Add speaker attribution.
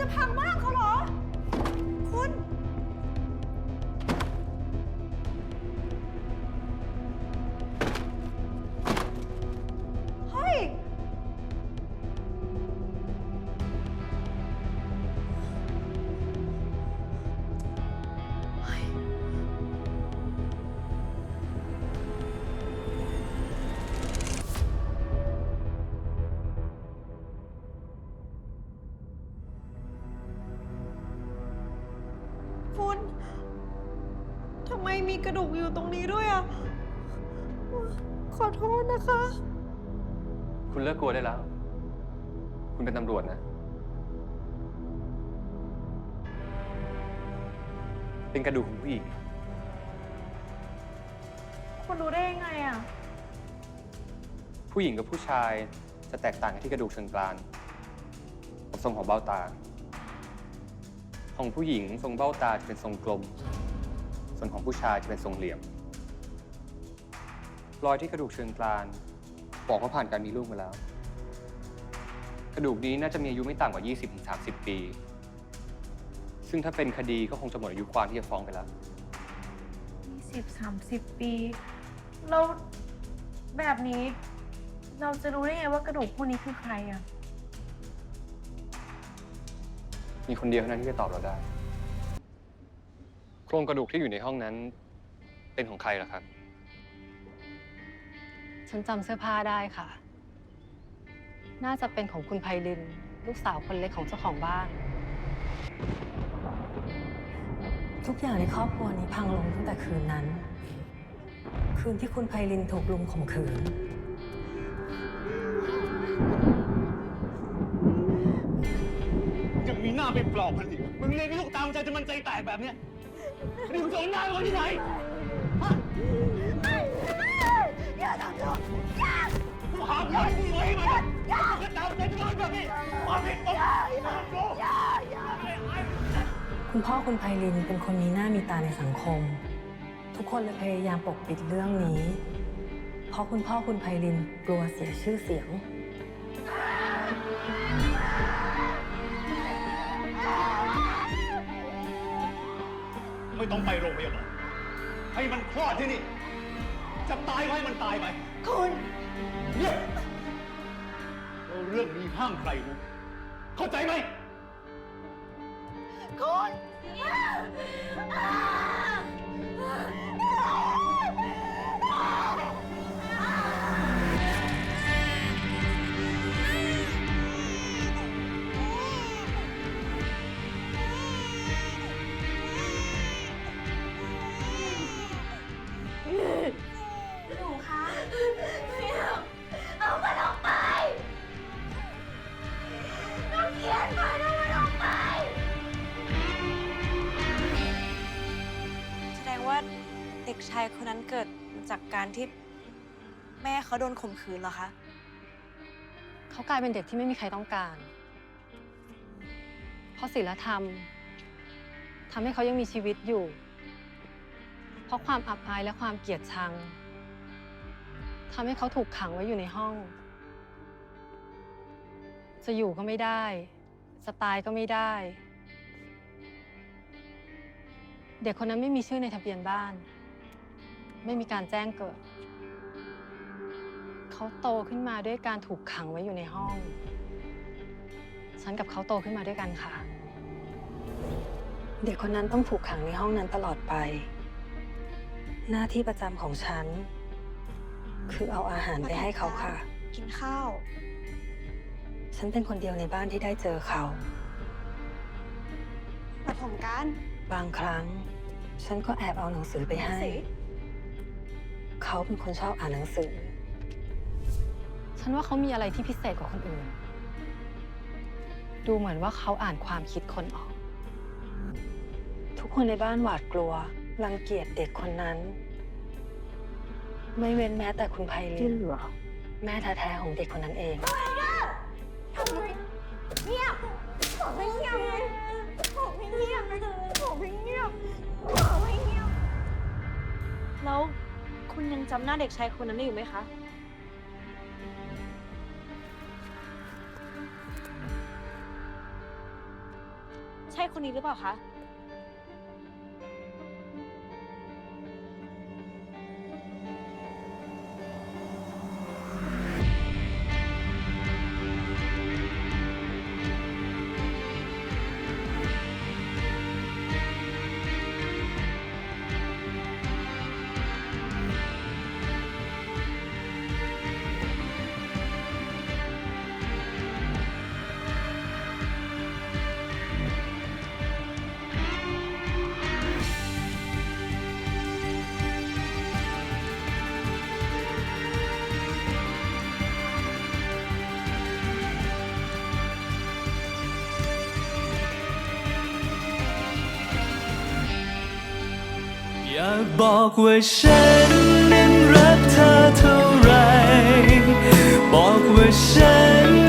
Speaker 1: จะพังมากค ทำไมมีกระดูกอยู่ตรงนี้ด้วยอะขอโทษนะคะ
Speaker 2: คุณเลิกกลัวได้แล้ว คุณเป็นตำรวจนะ เป็นกระดูกของผู้หญิง
Speaker 1: คุณรู้ได้ยังไงอะ
Speaker 2: ผู้หญิงกับผู้ชายจะแตกต่างกันที่กระดูกเชิงกรานกับทรงของเบ้าตา ของผู้หญิงทรงเบ้าตาจะเป็นทรงกลม ส่วนของผู้ชายจะเป็นทรงเหลี่ยม รอยที่กระดูกเชิงกรานบอกว่าผ่านการมีลูกมาแล้ว กระดูกนี้น่าจะมีอายุไม่ต่ำกว่า 20-30 ปี ซึ่งถ้าเป็นคดีก็คงจะหมดอายุความที่จะฟ้องไปแล้ว
Speaker 1: สิบสามสิบปีแล้วแบบนี้ เราจะรู้ได้ไงว่ากระดูกพวกนี้คือใครอะ
Speaker 2: มีคนเดียวเท่านั้นที่จะตอบเราได้ โครงกระดูกที่อยู่ในห้องนั้น เป็นของใครล่ะครับ
Speaker 3: ฉันจำเสื้อผ้าได้ค่ะ น่าจะเป็นของคุณไพลิน ลูกสาวคนเล็กของเจ้าของบ้าน
Speaker 4: ทุกอย่างในครอบครัวนี้พังลงตั้งแต่คืนนั้น คืนที่คุณไพลินถูกลุมข่มขืนา
Speaker 5: ไปปลอบมันอีกมึงเรียนลูกตามใจจนมันใจแตกแบบเนี้ยนี่มึงจะเอาหน้าไว้ที่ไหนฮะอย่าทำอย่ากูหาเงินมึงไว้มันอย่าก็ตามใจจนมันแบบนี้มามผิดผมอย่าอย่าอย่า
Speaker 4: คุณพ่อคุณไพลินเป็นคนมีหน้ามีตาในสังคม ทุกคนเลยพยายามปกปิดเรื่องนี้ เพราะคุณพ่อคุณไพลินกลัวเสียชื่อเสียง
Speaker 5: ไม่ต้องไปโรงพยาบาลให้มันคลอดที่นี่ จะตายก็ให้มันตายไป คุณเงียบแล้วเรื่องนี้ห้ามใครรู้เข้าใจไหม
Speaker 1: หาย
Speaker 6: คนนั้นเกิดจากการที่แม่เขาโดนข่มขืนเหรอคะ
Speaker 3: เขากลายเป็นเด็กที่ไม่มีใครต้องการ เพราะศีลธรรมทำให้เขายังมีชีวิตอยู่ เพราะความอับอายและความเกลียดชังทำให้เขาถูกขังไว้อยู่ในห้อง จะอยู่ก็ไม่ได้ จะตายก็ไม่ได้ เด็กคนนั้นไม่มีชื่อในทะเบียนบ้าน ไม่มีการแจ้งเกิด เขาโตขึ้นมาด้วยการถูกขังไว้อยู่ในห้อง ฉันกับเขาโตขึ้นมาด้วยกันค่ะ
Speaker 4: เด็กคนนั้นต้องถูกขังในห้องนั้นตลอดไป หน้าที่ประจำของฉัน คือเอาอาหารไปให้เขาค่ะ
Speaker 6: กินข้าว
Speaker 4: ฉันเป็นคนเดียวในบ้านที่ได้เจอเขา
Speaker 6: มาผมกัน
Speaker 4: บางครั้ง ฉันก็แอบเอาหนังสือไปให้
Speaker 6: สิ
Speaker 4: เขาเป็นคนชอบอ่านหนังสือ
Speaker 3: ฉันว่าเขามีอะไรที่พิเศษกว่าคนอื่น ดูเหมือนว่าเขาอ่านความคิดคนออก
Speaker 4: ทุกคนในบ้านหวาดกลัว รังเกียจเด็กคนนั้น ไม่เว้นแม้แต่คุณไพลินแม่แท้ๆของเด็กคนนั้นเอง
Speaker 1: ทำไมเงียบบอกให้เงียบไงบอกให้เงียบ
Speaker 6: จำหน้าเด็กชายคนนั้นได้อยู่ไหมคะ ใช่คนนี้หรือเปล่าคะ
Speaker 7: อยากบอกว่าฉันนั้นรักเธอเท่าไร บอกว่าฉัน